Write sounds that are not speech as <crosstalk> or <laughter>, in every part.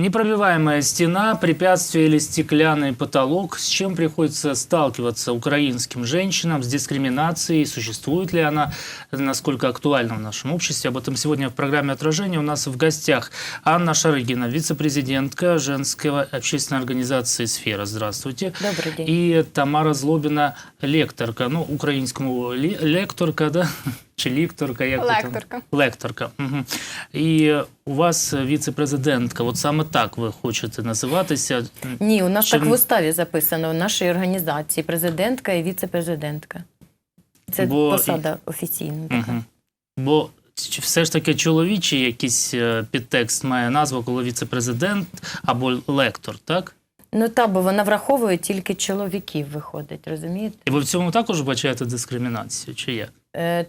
Непробиваемая стена, препятствие или стеклянный потолок. С чем приходится сталкиваться украинским женщинам, с дискриминацией, существует ли она, насколько актуальна в нашем обществе. Об этом сегодня в программе «Отражение» у нас в гостях Анна Шарыгина, вице-президентка женского общественной организации «Сфера». Здравствуйте. Добрый день. И Тамара Злобина, лекторка, ну, українському лі- лекторка, да? Чи лікторка, як ви там? Лекторка. Лекторка. Угу. І у вас віце-президентка, от саме так ви хочете називатися. Ні, у нас Чим- так в уставі записано в нашій організації президентка і віце-президентка. Це Бо- посада офіційна. така. Угу. Бо все ж таки чоловічий якийсь е, підтекст має назву, коли віце-президент або лектор, так? Ну та, бо вона враховує тільки чоловіків, виходить, розумієте? І ви в цьому також бачаєте дискримінацію, чи як? Е,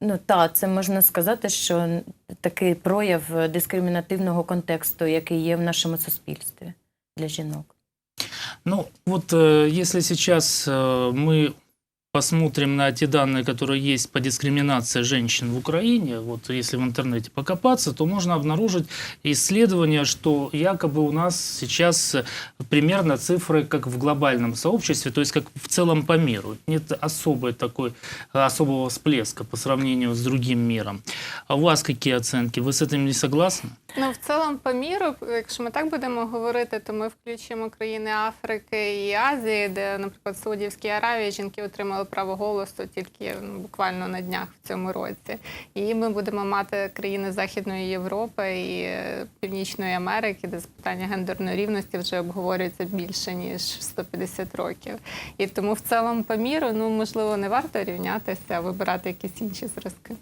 ну та, це можна сказати, що такий прояв дискримінативного контексту, який є в нашому суспільстві для жінок. Ну, вот э, если сейчас э, мы посмотрим на те данные, которые есть по дискриминации женщин в Украине, вот если в интернете покопаться, то можно обнаружить исследование, что якобы у нас сейчас э, примерно цифры как в глобальном сообществе, то есть как в целом по миру. Нет особой такой, э, особого всплеска по сравнению с другим миром. А у вас какие оценки? Вы с этим не согласны? Ну, в цілому по міру, якщо ми так будемо говорити, то ми включимо країни Африки і Азії, де, наприклад, в Саудівській Аравії жінки отримали право голосу тільки ну, буквально на днях в цьому році. І ми будемо мати країни Західної Європи і е, Північної Америки, де з питання гендерної рівності вже обговорюється більше ніж 150 років. І тому в цілому по міру, ну можливо, не варто рівнятися, а вибирати якісь інші зразки.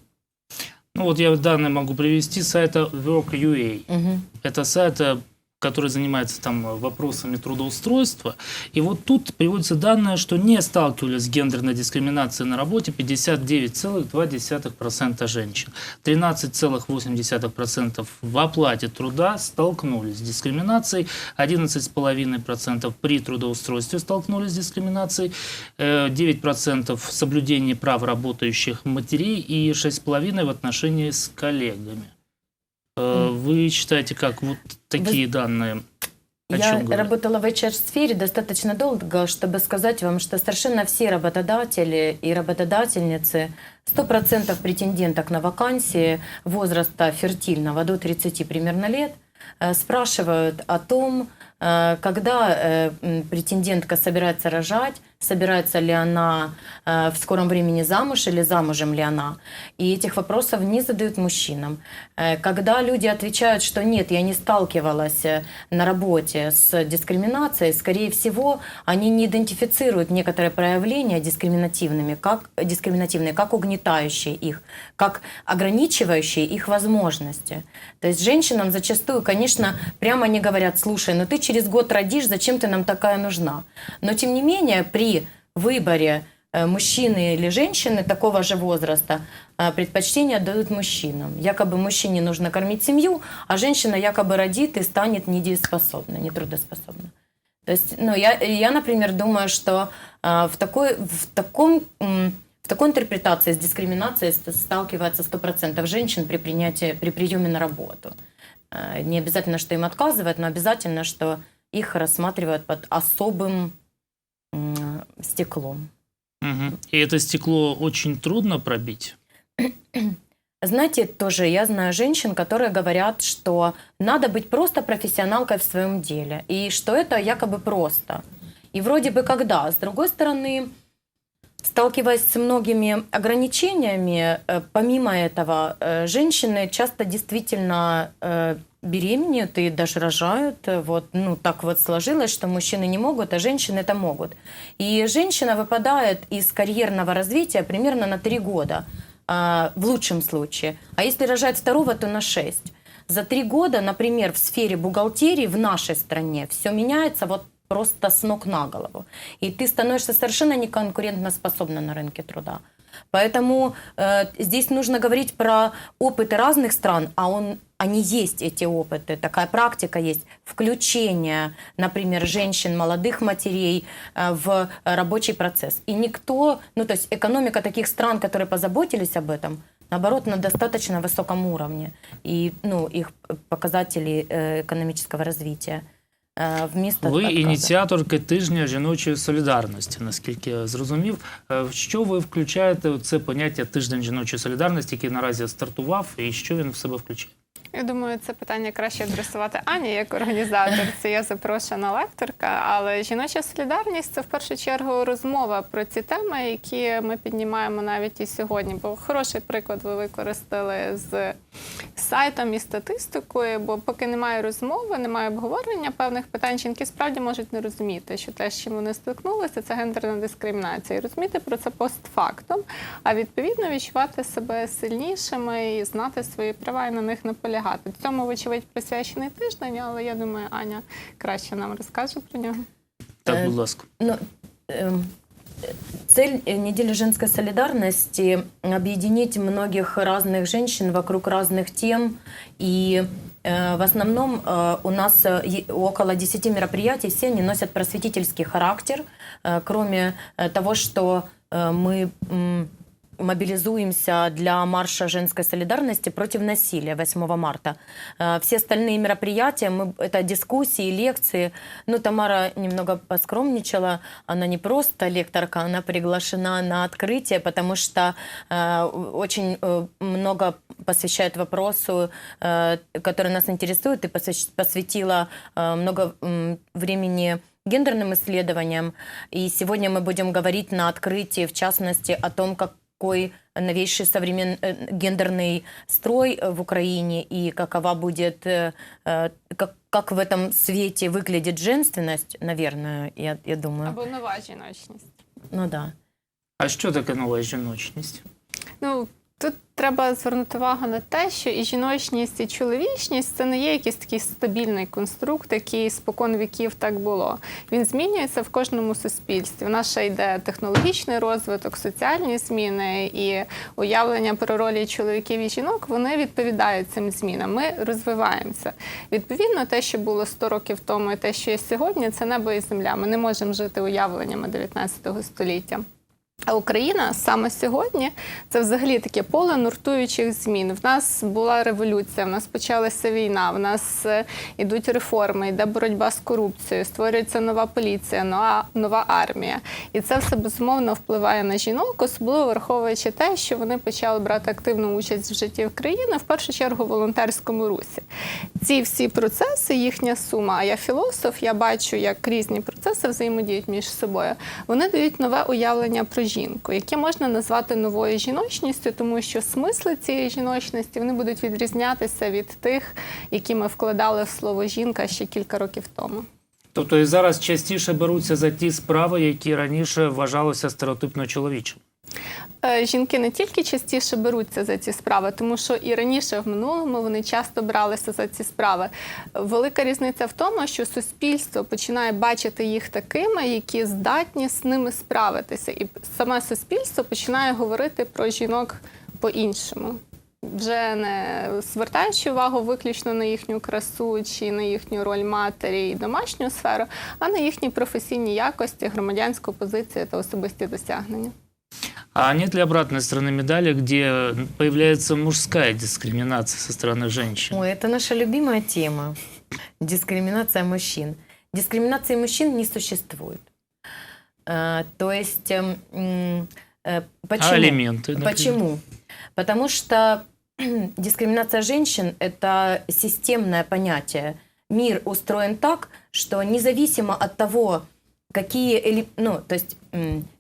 Ну вот я данные могу привести с сайта Work.ua. Угу. Это сайт, э, который занимается там вопросами трудоустройства. И вот тут приводятся данные, что не сталкивались с гендерной дискриминацией на работе 59,2% женщин. 13,8% в оплате труда столкнулись с дискриминацией. 11,5% при трудоустройстве столкнулись с дискриминацией. э, 9% в соблюдении прав работающих матерей и 6,5% в отношении с коллегами. Э, Вы считаете, как вот такие данные? О Я чем говорят? работала в HR-сфере достаточно долго, чтобы сказать вам, что совершенно все работодатели и работодательницы, 100% претенденток на вакансии возраста фертильного до 30 примерно лет, э, спрашивают о том, когда э, претендентка собирается рожать, собирается ли она э, в скором времени замуж или замужем ли она. И этих вопросов не задают мужчинам. Э, Когда люди отвечают, что нет, я не сталкивалась э, на работе с дискриминацией, скорее всего, они не идентифицируют некоторые проявления дискриминативными, как, дискриминативные, как угнетающие их, как ограничивающие их возможности. То есть женщинам зачастую, конечно, прямо не говорят, слушай, ну ты через год родишь, зачем ты нам такая нужна? Но тем не менее, при выборе э, мужчины или женщины такого же возраста э, предпочтение дают мужчинам. Якобы мужчине нужно кормить семью, а женщина якобы родит и станет недееспособной, нетрудоспособной. То есть, ну, я, я, например, думаю, что э, в, такой, в, таком, в такой интерпретации с дискриминацией ст- сталкивается 100% женщин при, принятии, при приеме на работу. Э, Не обязательно, что им отказывают, но обязательно, что их рассматривают под особым стеклом. Мгм. И это стекло очень трудно пробить. <clears throat> Знаете, тоже я знаю женщин, которые говорят, что надо быть просто профессионалкой в своем деле, и что это якобы просто. И вроде бы когда. С другой стороны, сталкиваясь с многими ограничениями, э, помимо этого, э, женщины часто действительно э, беременеют и даже рожают. Вот, ну, так вот сложилось, что мужчины не могут, а женщины это могут. И женщина выпадает из карьерного развития примерно на три года в лучшем случае. А если рожать второго, то на 6. За три года, например, в сфере бухгалтерии в нашей стране все меняется вот просто с ног на голову. И ты становишься совершенно неконкурентоспособна на рынке труда. Поэтому э, здесь нужно говорить про опыты разных стран, а он, они есть, эти опыты, такая практика есть. Включение, например, женщин, молодых матерей э, в рабочий процесс. И никто, ну то есть экономика таких стран, которые позаботились об этом, наоборот, на достаточно высоком уровне. И ну, их показатели э, экономического развития. Э, Вместо Ви отказа. ініціаторки тижня жіночої солідарності, наскільки я зрозумів. Е, що ви включаєте у це поняття тиждень жіночої солідарності, який наразі стартував, і що він в себе включає? Я думаю, це питання краще адресувати Ані як організатор. Це я запрошена лекторка. Але жіноча солідарність це в першу чергу розмова про ці теми, які ми піднімаємо навіть і сьогодні. Бо хороший приклад ви використали з сайтом і статистикою. Бо поки немає розмови, немає обговорення певних питань, жінки справді можуть не розуміти, що те, з чим вони стикнулися, це гендерна дискримінація. І розуміти про це постфактом, а відповідно відчувати себе сильнішими і знати свої права і на них наполягати. Цьому, вочевидь, присвячений тиждень, але я думаю, Аня краще нам розкаже про нього. Так, Е, будь ласка. Ну, эм, цель э, недели женской солидарности – объединить многих разных женщин вокруг разных тем. И э, в основном э, у нас э, е- около 10 мероприятий, все они носят просветительский характер, э, кроме э, того, что э, мы м, мобилизуемся для марша женской солидарности против насилия 8 марта. Э, Все остальные мероприятия, мы, это дискуссии, лекции. Ну, Тамара немного поскромничала, она не просто лекторка, она приглашена на открытие, потому что э, очень э, много посвящает вопросу, э, который нас интересует, и посвятила э, много м, времени гендерным исследованиям. И сегодня мы будем говорить на открытии, в частности, о том, какой новейший современный гендерный строй э, в Украине и какова будет, э, э, как, как в этом свете выглядит женственность, наверное, я, я думаю. Або нова жіночність. Ну да. А що таке нова жіночність? Ну тут треба звернути увагу на те, що і жіночність, і чоловічність це не є якийсь такий стабільний конструкт, який спокон віків так було. Він змінюється в кожному суспільстві. В нас ще йде технологічний розвиток, соціальні зміни і уявлення про ролі чоловіків і жінок. Вони відповідають цим змінам. Ми розвиваємося. Відповідно, те, що було 100 років тому, і те, що є сьогодні, це небо і земля. Ми не можемо жити уявленнями 19 століття. А Україна саме сьогодні це взагалі таке поле нуртуючих змін. В нас була революція, в нас почалася війна, в нас е, ідуть реформи, йде боротьба з корупцією, створюється нова поліція, нова, нова армія. І це все безумовно впливає на жінок, особливо враховуючи те, що вони почали брати активну участь в житті країни, в першу чергу в волонтерському русі. Ці всі процеси, їхня сума. А я філософ, я бачу, як різні процеси взаємодіють між собою. Вони дають нове уявлення про жінку, яке можна назвати новою жіночністю, тому що смисли цієї жіночності вони будуть відрізнятися від тих, які ми вкладали в слово жінка ще кілька років тому. Тобто і зараз частіше беруться за ті справи, які раніше вважалися стереотипно чоловічими. Е, Жінки не тільки частіше беруться за ці справи, тому що і раніше в минулому вони часто бралися за ці справи. Велика різниця в тому, що суспільство починає бачити їх такими, які здатні з ними справитися, і саме суспільство починає говорити про жінок по-іншому. Вже не звертаючи увагу виключно на їхню красу чи на їхню роль матері і домашню сферу, а на їхні професійні якості, громадянську позицію та особисті досягнення. А нет ли обратной стороны медали, где появляется мужская дискриминация со стороны женщин? Ой, это наша любимая тема. Дискриминация мужчин. Дискриминации мужчин не существует. Э, То есть, эм, м, э, почему? А алименты? например? Почему? Потому что <clears throat> дискриминация женщин – это системное понятие. Мир устроен так, что независимо от того, какие... Ну, то есть,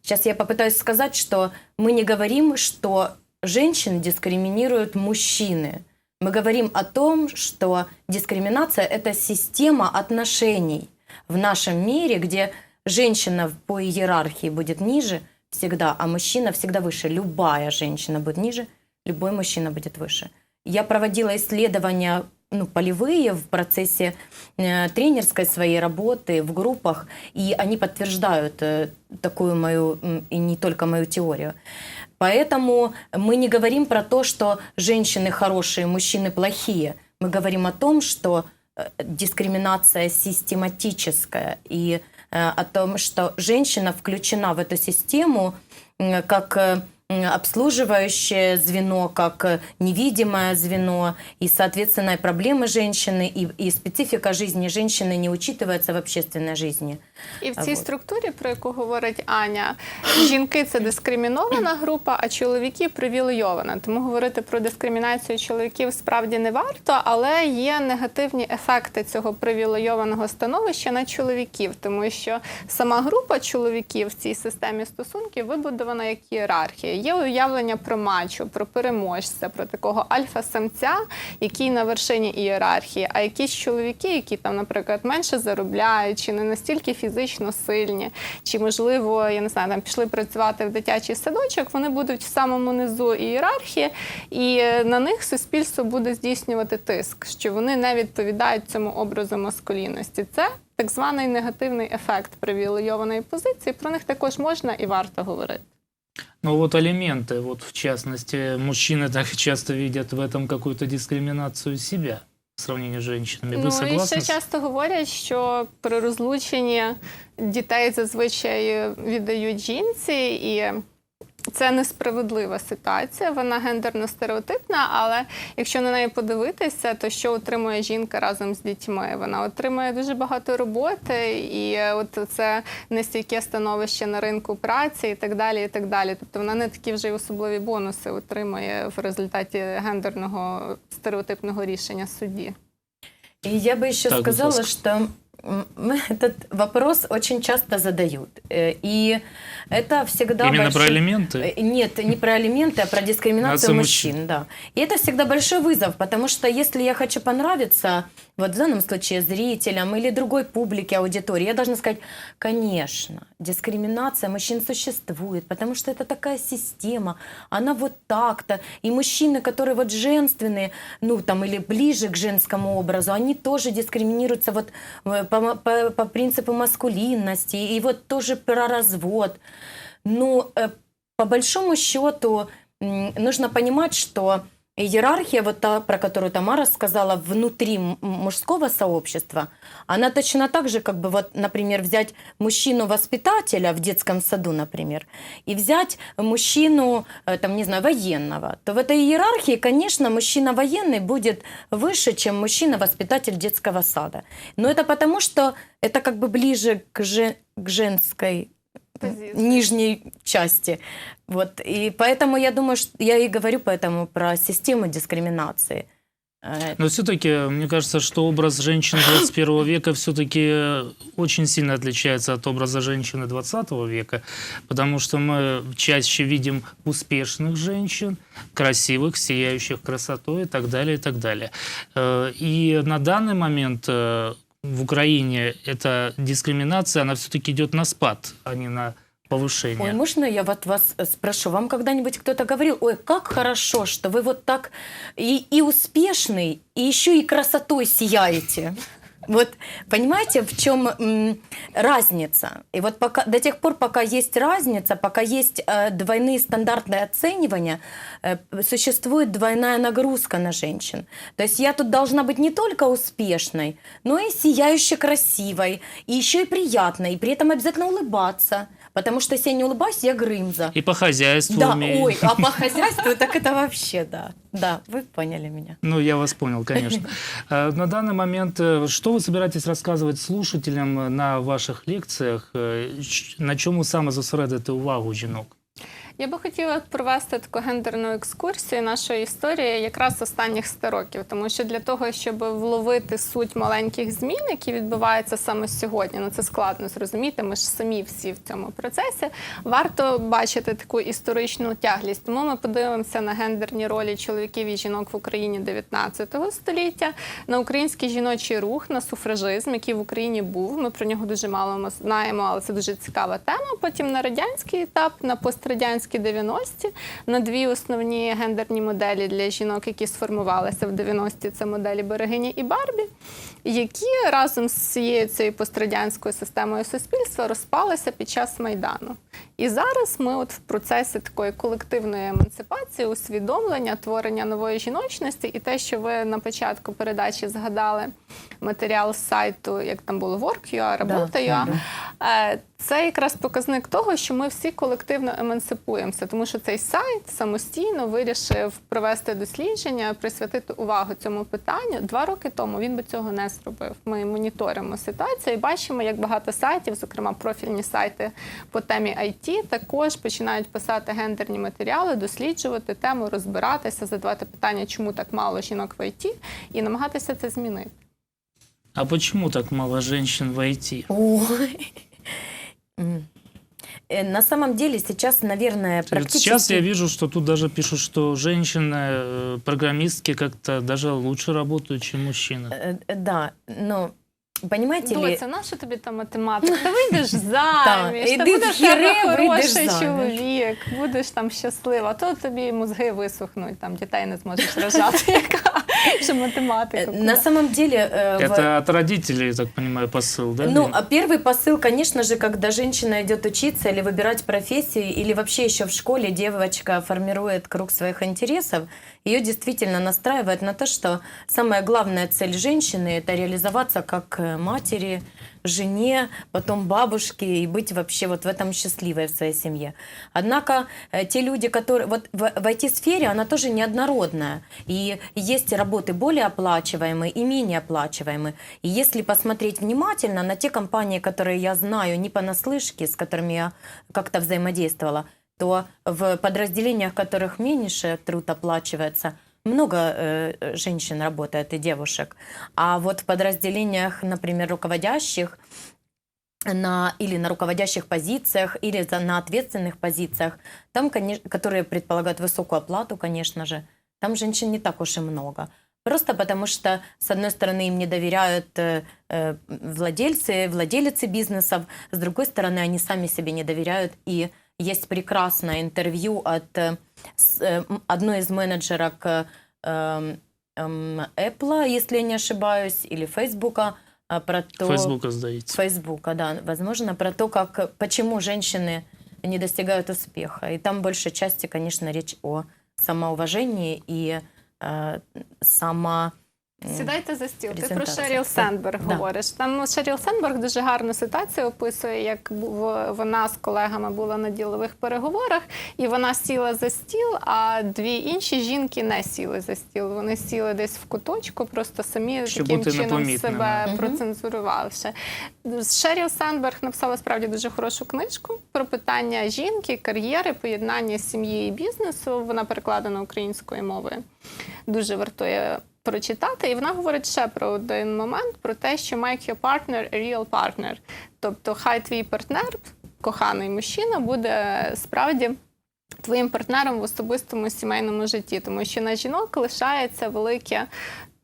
сейчас я попытаюсь сказать, что мы не говорим, что женщин дискриминируют мужчины. Мы говорим о том, что дискриминация – это система отношений в нашем мире, где женщина по иерархии будет ниже всегда, а мужчина всегда выше. Любая женщина будет ниже, любой мужчина будет выше. Я проводила исследования ну, полевые в процессе э, тренерской своей работы в группах, и они подтверждают э, такую мою, и не только мою теорию. Поэтому мы не говорим про то, что женщины хорошие, мужчины плохие. Мы говорим о том, что э, дискриминация систематическая и э, о том, что женщина включена в эту систему как э, обслуживающее звено, как э, невидимое звено, и, соответственно, и проблемы женщины, и, и специфика жизни женщины не учитывается в общественной жизни. І в цій вот. структурі, про яку говорить Аня, жінки це дискримінована група, а чоловіки привілейована. Тому говорити про дискримінацію чоловіків справді не варто, але є негативні ефекти цього привілейованого становища на чоловіків, тому що сама група чоловіків в цій системі стосунків вибудована як ієрархія. Є уявлення про мачо, про переможця, про такого альфа-самця, який на вершині ієрархії, а якісь чоловіки, які там, наприклад, менше заробляють, чи не настільки фізично сильні, чи можливо, я не знаю, там пішли працювати в дитячий садочок, вони будуть в самому низу ієрархії, і е, на них суспільство буде здійснювати тиск, що вони не відповідають цьому образу маскулінності. Це так званий негативний ефект привілейованої позиції. Про них також можна і варто говорити. Ну вот алименты, вот в частности, мужчины так <laughs> часто видят в этом какую-то дискриминацию себя в сравнении с женщинами. Вы Ну і ще часто говорять, що при розлученні дітей зазвичай віддають жінці, і це несправедлива ситуація. Вона гендерно стереотипна, але якщо на неї подивитися, то що отримує жінка разом з дітьми? Вона отримує дуже багато роботи, і от це нестійке становище на ринку праці, і так далі. І так далі. Тобто вона не такі вже й особливі бонуси отримує в результаті гендерного стереотипного рішення судді. Я бы еще Так, сказала, что м, <laughs> этот вопрос очень часто задают. Э, И это всегда Именно про большой- алименты? Э, Нет, не про алименты, а про дискриминацию Нация мужчин, да. И это всегда большой вызов, потому что если я хочу понравиться, вот в данном случае зрителям или другой публике, аудитории, я должна сказать, конечно, дискриминация мужчин существует, потому что это такая система, она вот так-то. И мужчины, которые вот женственные, ну там или ближе к женскому образу, они тоже дискриминируются вот э, по, по- по принципу маскулинности, и вот тоже про развод. Ну, э, по большому счету, нужно понимать, что иерархия, вот та, про которую Тамара сказала, внутри мужского сообщества, она точно так же, как бы, вот, например, взять мужчину-воспитателя в детском саду, например, и взять мужчину, э, там, не знаю, военного, то в этой иерархии, конечно, мужчина военный будет выше, чем мужчина-воспитатель детского сада. Но это потому, что это как бы ближе к, же- к женской. Нижней части. Вот. И поэтому я думаю, что я и говорю поэтому про систему дискриминации. Э, Но все-таки, мне кажется, что образ женщин 21 века все-таки очень сильно отличается от образа женщины 20 века, потому что мы чаще видим успешных женщин, красивых, сияющих красотой и так далее, и так далее. Э, И на данный момент э, в Украине эта дискриминация, она все-таки идет на спад, а не на повышение. Ой, можно я вот вас э, спрошу? Вам когда-нибудь кто-то говорил, ой, как хорошо, что вы вот так и, и успешный, и еще и красотой сияете? Вот понимаете, в чем м, разница? И вот пока, до тех пор, пока есть разница, пока есть э, двойные стандартные оценивания, э, существует двойная нагрузка на женщин. То есть я тут должна быть не только успешной, но и сияюще красивой, и еще и приятной, и при этом обязательно улыбаться. Потому что если я не улыбаюсь, я грымза. И по хозяйству Да, умею. ой, а по хозяйству <laughs> так это вообще, да. Да, вы поняли меня. Ну, я вас понял, конечно. <laughs> Э, На данный момент, э, что вы собираетесь рассказывать слушателям э, на ваших лекціях? Е, ч- На чому саме зосередити увагу жінок? Я би хотіла провести таку гендерну екскурсію нашої історії якраз останніх 100 років, тому що для того, щоб вловити суть маленьких змін, які відбуваються саме сьогодні, ну це складно зрозуміти. Ми ж самі всі в цьому процесі. Варто бачити таку історичну тяглість. Тому ми подивимося на гендерні ролі чоловіків і жінок в Україні 19 століття, на український жіночий рух, на суфражизм, який в Україні був. Ми про нього дуже мало знаємо, але це дуже цікава тема. Потім на радянський етап, на пострадянські 90-ті, на дві основні гендерні моделі для жінок, які сформувалися в 90-ті. Це моделі Берегині і Барбі, які разом з цією цією пострадянською системою суспільства розпалися під час майдану. І зараз ми, от в процесі такої колективної емансипації, усвідомлення, творення нової жіночності, і те, що ви на початку передачі згадали матеріал з сайту, як там було Work.ua, Да, Работа.ua, да. Е, Це якраз показник того, що ми всі колективно емансипуємося, тому що цей сайт самостійно вирішив провести дослідження, присвятити увагу цьому питанню. Два роки тому він би цього не зробив. Ми моніторимо ситуацію і бачимо, як багато сайтів, зокрема профільні сайти по темі IT, також починають писати гендерні матеріали, досліджувати тему, розбиратися, задавати питання, чому так мало жінок в IT, і намагатися це змінити. А почему так мало женщин в IT? Ой. М. Э, На самом деле сейчас, наверное, Вот практически... Сейчас я вижу, что тут даже пишут, что женщины-программистки как-то даже лучше работают, чем мужчины. Э, э, Да, но понимаете ли... Доця, наша тобі та математика? Та <laughs> вийдеш заміж, та іди будеш в в тебе хіре, вийдеш хороший заміж. чоловік, будеш там щаслива, то тобі мозги висохнуть, там дітей не зможеш рожати, <laughs> яка що математика. Э, На самом деле... э, в- Это от родителей, я так понимаю, посыл, да? Ну, Лен? а первый посыл, конечно же, когда женщина идет учиться или выбирать профессию, или вообще еще в школе девочка формирует круг своих интересов, ее действительно настраивает на то, что самая главная цель женщины – это реализоваться как э, матери, жене, потом бабушке и быть вообще вот в этом счастливой в своей семье. Однако э, те люди, которые... Вот в, в IT-сфере она тоже неоднородная. И есть работы более оплачиваемые и менее оплачиваемые. И если посмотреть внимательно на те компании, которые я знаю не понаслышке, с которыми я как-то взаимодействовала, то в подразделениях, в которых меньше труд оплачивается, много э, женщин работает и девушек. А вот в подразделениях, например, руководящих, на, или на руководящих позициях, или за, на ответственных позициях, там, конечно, которые предполагают высокую оплату, конечно же, там женщин не так уж и много. Просто потому что, с одной стороны, им не доверяют э, э, владельцы, владелицы бизнесов, с другой стороны, они сами себе не доверяют. И есть прекрасное интервью от э, э, одной из менеджерок э, эм, эм, Apple, если я не ошибаюсь, или а, про то... Фейсбука сдаете. Фейсбука, да, возможно, про то, как, почему женщины не достигают успеха. И там большей части, конечно, речь о самоуважении и э, само... Сідайте за стіл. Ти про. Шеріл Сендберг Да. говориш. Там Шеріл Сендберг дуже гарну ситуацію описує, як вона з колегами була на ділових переговорах, і вона сіла за стіл, а дві інші жінки не сіли за стіл. Вони сіли десь в куточку, просто самі Щоб таким чином непомітними. себе Мгм. процензурувавши. Шеріл Сендберг написала справді дуже хорошу книжку про питання жінки, кар'єри, поєднання сім'ї і бізнесу. Вона перекладена українською мовою. Дуже вартує прочитати. І вона говорить ще про один момент: про те, що make your partner a real partner. Тобто, хай твій партнер, коханий мужчина, буде справді. Твоїм партнером в особистому сімейному житті, тому що на жінок лишається велике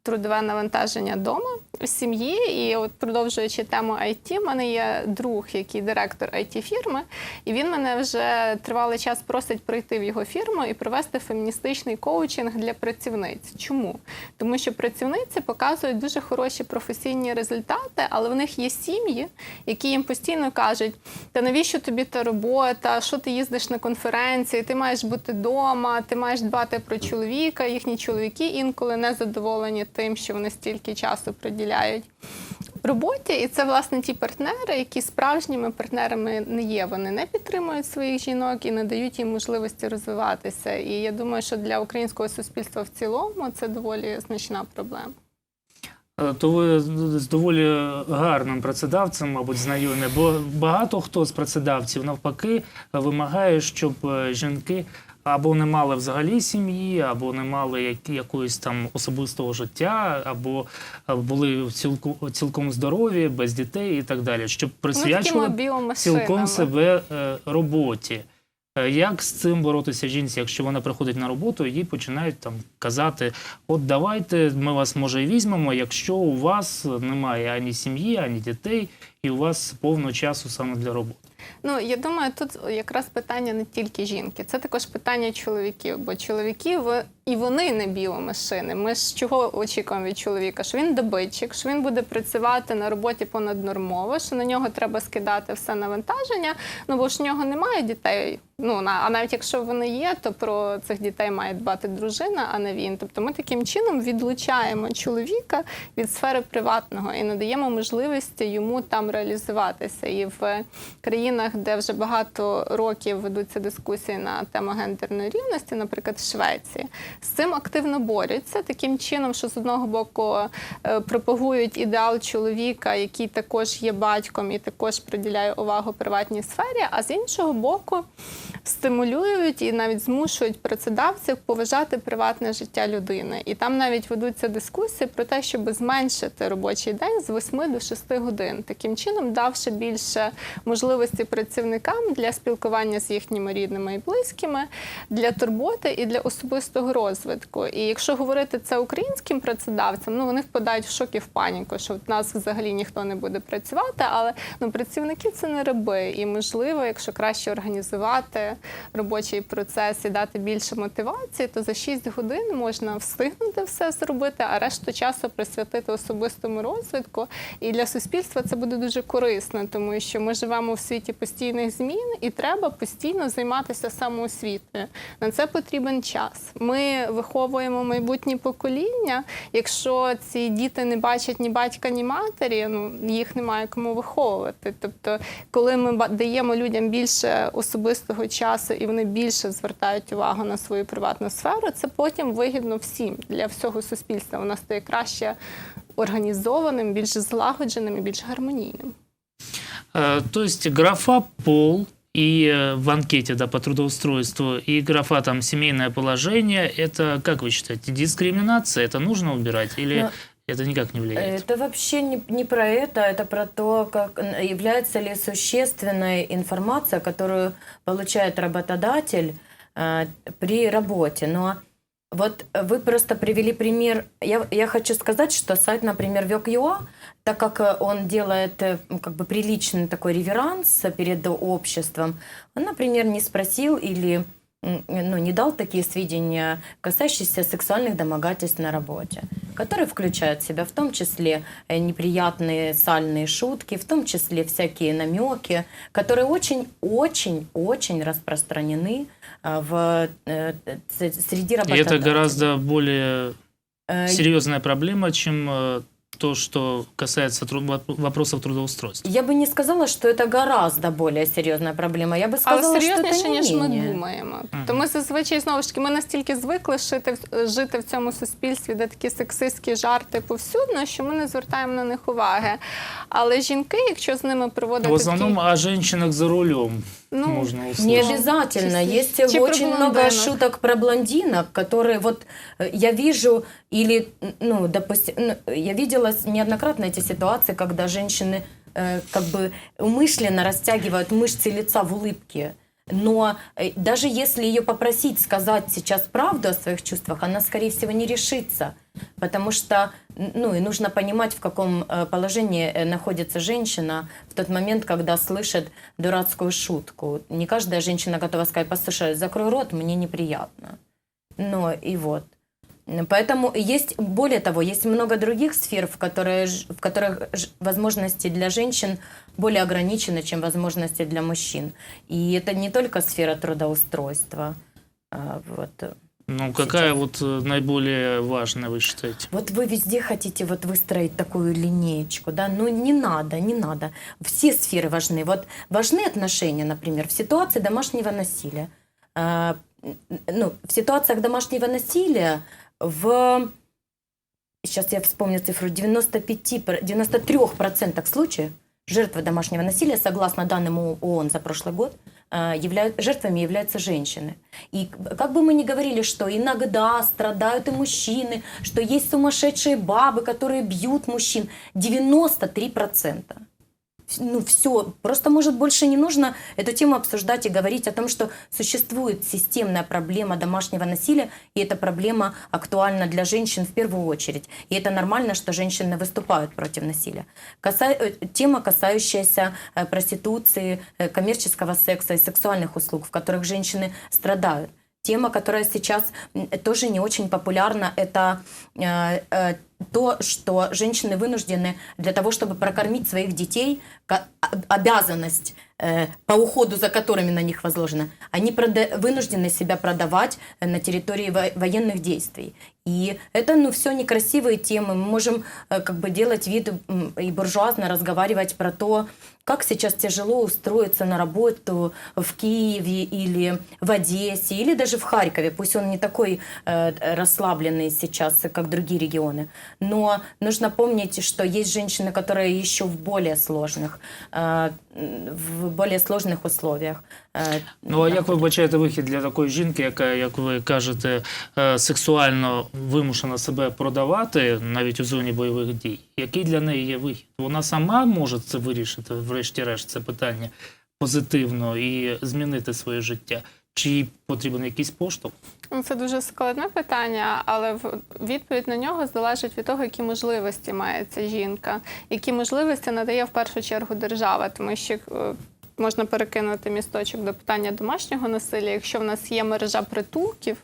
трудове навантаження вдома в сім'ї. І от продовжуючи тему IT, в мене є друг, який директор it фірми, і він мене вже тривалий час просить прийти в його фірму і провести феміністичний коучинг для працівниць. Чому? Тому що працівниці показують дуже хороші професійні результати, але в них є сім'ї, які їм постійно кажуть: та навіщо тобі та робота? Що ти їздиш на конференції? Ти маєш бути вдома, ти маєш дбати про чоловіка. Їхні чоловіки інколи не задоволені тим, що вони стільки часу приділяють роботі, і це власне ті партнери, які справжніми партнерами не є. Вони не підтримують своїх жінок і не дають їм можливості розвиватися. І я думаю, що для українського суспільства в цілому це доволі значна проблема. Е, То ви з доволі гарним працедавцем, мабуть, знайомі, бо багато хто з працедавців навпаки вимагає, щоб е, жінки або не мали взагалі сім'ї, або не мали як- якогось там особистого життя, або е, були цілку- цілком здорові, без дітей і так далі, щоб Ну, присвячували цілком себе е, роботі. Е, Як з цим боротися жінці, якщо вона приходить на роботу, їй починають там казати: от давайте ми вас може і візьмемо, якщо у вас немає ані сім'ї, ані дітей, і у вас повно часу саме для роботи. Ну, я думаю, тут якраз питання не тільки жінки, це також питання чоловіків, бо чоловіки і вони не біомашини. Ми ж чого очікуємо від чоловіка? Що він добитчик, що він буде працювати на роботі понаднормово, що на нього треба скидати все навантаження. Ну бо ж в нього немає дітей. Ну а навіть якщо вони є, то про цих дітей має дбати дружина, а не він. Тобто ми таким чином відлучаємо чоловіка від сфери приватного і надаємо можливості йому там реалізуватися. І в країнах, де вже багато років ведуться дискусії на тему гендерної рівності, наприклад, в Швеції, з цим активно борються таким чином, що з одного боку е, пропагують ідеал чоловіка, який також є батьком і також приділяє увагу приватній сфері, а з іншого боку стимулюють і навіть змушують працедавців поважати приватне життя людини. І там навіть ведуться дискусії про те, щоб зменшити робочий день з 8 до 6 годин, таким чином давши більше можливості працівникам для спілкування з їхніми рідними і близькими, для турботи і для особистого розвитку. І якщо говорити це українським працедавцям, ну вони впадають в шок і в паніку, що в нас взагалі ніхто не буде працювати, але ну працівники це не раби. І можливо, якщо краще організувати робочий процес і дати більше мотивації, то за 6 годин можна встигнути все зробити, а решту часу присвятити особистому розвитку. І для суспільства це буде дуже корисно, тому що ми живемо в світі постійних змін, і треба постійно займатися самоосвітою. На це потрібен час. Ми виховуємо майбутнє покоління. Якщо ці діти не бачать ні батька, ні матері, ну їх немає кому виховувати. Тобто, коли ми даємо людям більше особистого часу і вони більше звертають увагу на свою приватну сферу, це потім вигідно всім для всього суспільства. Воно стає краще організованим, більш злагодженим і більш гармонійним. Э, То есть графа пол и э, в анкете да, по трудоустройству, и графа там семейное положение, это, как вы считаете, дискриминация? Это нужно убирать или Ну, это никак не влияет? Это вообще не, не про это, это про то, как является ли существенной информация, которую получает работодатель э, при работе. Но вот вы просто привели пример. Я, я хочу сказать, что сайт, например, Век.ua, так как э, он делает э, м, как бы приличный такой реверанс перед обществом, он, например, не спросил или ну, не дал такие сведения, касающиеся сексуальных домогательств на работе, которые включают в себя в том числе э, неприятные сальные шутки, в том числе всякие намеки, которые очень-очень-очень распространены э, в, э, среди И работодателей. это гораздо более серьезная проблема, чем то, что касается труд- воп- вопросов трудоустройства. Я бы не сказала, что это гораздо более серьезная проблема. Я бы Але сказала, что это серйозніше, не ніж ми менее. думаємо. Мгм. То ми зазвичай знову ж таки ми настільки звикли жити, в- жити в цьому суспільстві, де такі сексистські жарти повсюдно, що ми не звертаємо на них уваги. Але жінки, якщо з ними проводити В основном такий, о женщинах за рулем ну, можно Не услышать. обязательно. Чисто- Есть Чи про очень много блондинок. шуток про блондинок, которые вот э, я вижу или, ну, допустим, ну, я видела с- неоднократно эти ситуации, когда женщины э, как бы умышленно растягивают мышцы лица в улыбке. Но э, даже если ее попросить сказать сейчас правду о своих чувствах, она, скорее всего, не решится. Потому что, ну, и нужно понимать, в каком э, положении э, находится женщина в тот момент, когда слышит дурацкую шутку. Не каждая женщина готова сказать, послушай, закрой рот, мне неприятно. Но и вот. Поэтому есть, более того, есть много других сфер, в, которые, в которых возможности для женщин более ограничены, чем возможности для мужчин. И это не только сфера трудоустройства. а, Вот. Ну, какая вот э, наиболее важная, вы считаете? Вот вы везде хотите вот выстроить такую линеечку, да? Ну не надо, не надо. Все сферы важны. Вот важны отношения, например, в ситуации домашнего насилия. А, ну, в ситуациях домашнего насилия в сейчас я вспомню цифру 95 пр- 93% случаев жертвы домашнего насилия, согласно данным ООН за прошлый год, а, являют, жертвами являются женщины. И как бы мы ни говорили, что иногда страдают и мужчины, что есть сумасшедшие бабы, которые бьют мужчин, 93%. Ну, все. Просто, может, больше не нужно эту тему обсуждать и говорить о том, что существует системная проблема домашнего насилия, и эта проблема актуальна для женщин в первую очередь. И это нормально, что женщины выступают против насилия. Каса... э, Тема, касающаяся э, проституции, э, коммерческого секса и сексуальных услуг, в которых женщины страдают. Тема, которая сейчас м, тоже не очень популярна, это э, э, то, что женщины вынуждены для того, чтобы прокормить своих детей, ка- об- обязанность э, по уходу за которыми на них возложено, они прода- вынуждены себя продавать э, на территории во- военных действий. И это, ну, все некрасивые темы. Мы можем э, как бы делать вид и буржуазно разговаривать про то, как сейчас тяжело устроиться на работу в Киеве или в Одессе, или даже в Харькове. Пусть он не такой э, расслабленный сейчас, как другие регионы. Но нужно помнить, что есть женщины, которые еще в более сложных, э, в более сложных условиях. Э, Ну а як ви вбачаєте вихід для такої жінки, яка, як ви кажете, е, сексуально вимушена себе продавати навіть у зоні бойових дій? Який для неї є вихід? Вона сама може це вирішити, врешті-решт, це питання позитивно і змінити своє життя? Чи їй потрібен якийсь поштовх? Ну, Це дуже складне питання, але в- відповідь на нього залежить від того, які можливості має ця жінка, які можливості надає в першу чергу держава, тому що. Можна перекинути місточок до питання домашнього насилля. Якщо в нас є мережа притулків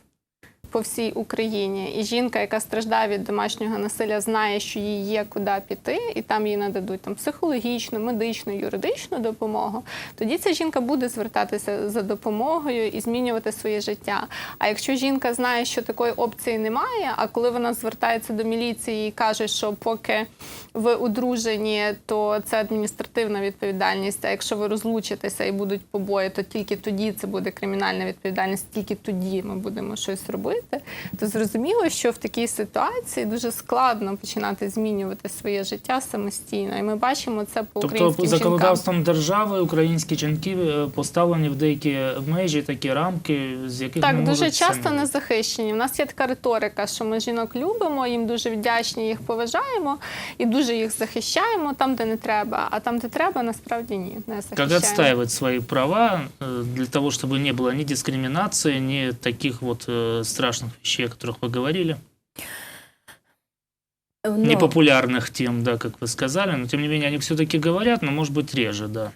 по всій Україні, і жінка, яка страждає від домашнього насилля, знає, що їй є куди піти, і там їй нададуть там психологічну, медичну, юридичну допомогу, тоді ця жінка буде звертатися за допомогою і змінювати своє життя. А якщо жінка знає, що такої опції немає, а коли вона звертається до міліції і каже, що поки ви одружені, то це адміністративна відповідальність. А якщо ви розлучитеся і будуть побої, то тільки тоді це буде кримінальна відповідальність, тільки тоді ми будемо щось робити То зрозуміло, що в такій ситуації дуже складно починати змінювати своє життя самостійно. І ми бачимо це по Тобто українським жінкам. законодавством держави українські жінки е, поставлені в деякі межі, такі рамки, з яких Так, не дуже можуть часто самі. не захищені. У нас є така риторика, що ми жінок любимо, їм дуже вдячні, їх поважаємо і дуже їх захищаємо там, де не треба. А там, де треба, насправді ні, не Как захищаємо. отстаивать свои права э, для того, чтобы не было ни дискриминации, ни таких вот э, страшных вещей, о которых вы говорили, Э, но- непопулярных тем, да, как вы сказали, но тем не менее они все-таки говорят, но может быть реже, да.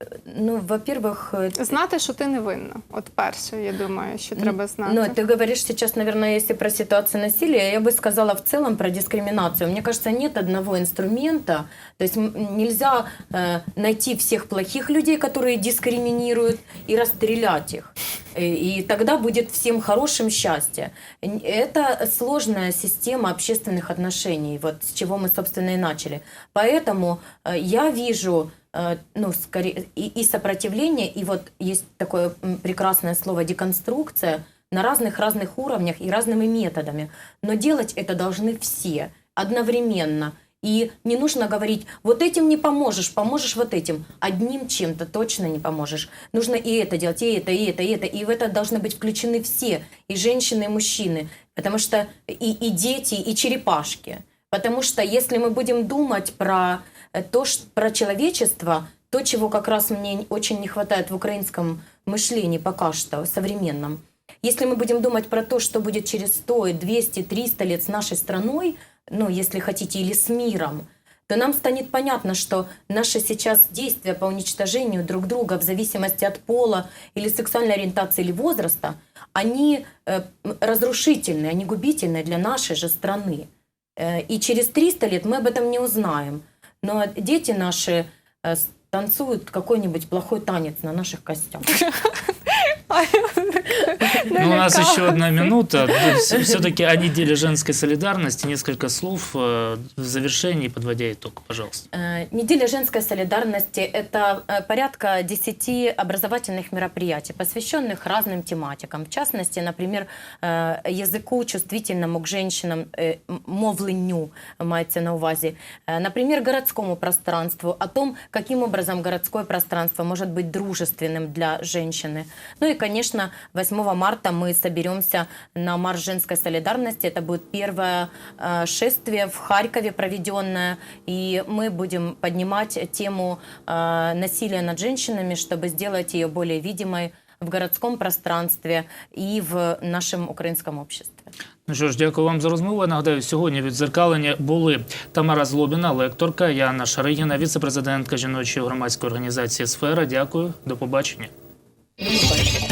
э, ну, во-первых, э, Знати, що ти не винна. От перше, я думаю, що треба знати. Ну, ты говоришь сейчас, наверное, если про ситуацию насилия, я бы сказала в целом про дискриминацию. Мне кажется, нет одного инструмента. То есть нельзя э, найти всех плохих людей, которые дискриминируют, и расстрелять их. И, и тогда будет всем хорошим счастье. Это сложная система общественных отношений, вот с чего мы, собственно, и начали. Поэтому э, я вижу э, ну, скорее, и, и сопротивление, и вот есть такое прекрасное слово деконструкция на разных-разных уровнях и разными методами. Но делать это должны все одновременно. И не нужно говорить, вот этим не поможешь, поможешь вот этим. Одним чем-то точно не поможешь. Нужно и это делать, и это, и это, и это. И в это должны быть включены все, и женщины, и мужчины. Потому что и, и дети, и черепашки. Потому что если мы будем думать про э, то, ш- про человечество, то, чего как раз мне очень не хватает в украинском мышлении пока что, современном. Если мы будем думать про то, что будет через 100, 200, 300 лет с нашей страной, ну, если хотите, или с миром, то нам станет понятно, что наши сейчас действия по уничтожению друг друга в зависимости от пола или сексуальной ориентации или возраста, они э, разрушительны, они губительны для нашей же страны. Э, И через 300 лет мы об этом не узнаем. Но дети наши э, танцуют какой-нибудь плохой танец на наших костях. <laughs> Ну, у нас еще одна минута. Все-таки о неделе женской солидарности. Несколько слов э, в завершении, подводя итог, пожалуйста. Э, Неделя женской солидарности – это э, порядка 10 образовательных мероприятий, посвященных разным тематикам. В частности, например, языку чувствительному к женщинам, мовленню мається на увазі. Например, городскому пространству, о том, каким образом городское пространство может быть дружественным для женщины. Ну и, конечно, 8 марта мы соберемся на Марш женской солидарности. Это будет первое э, шествие в Харькове проведенное. И мы будем поднимать тему э, насилия над женщинами, чтобы сделать ее более видимой в городском пространстве и в нашем украинском обществе. Ну що ж, дякую вам за розмову. Я нагадаю, сьогодні від зеркалення були Тамара Злобіна, лекторка, Яна Шаригіна, віцепрезидентка жіночої громадської організації Сфера. Дякую, до побачення. До побачення.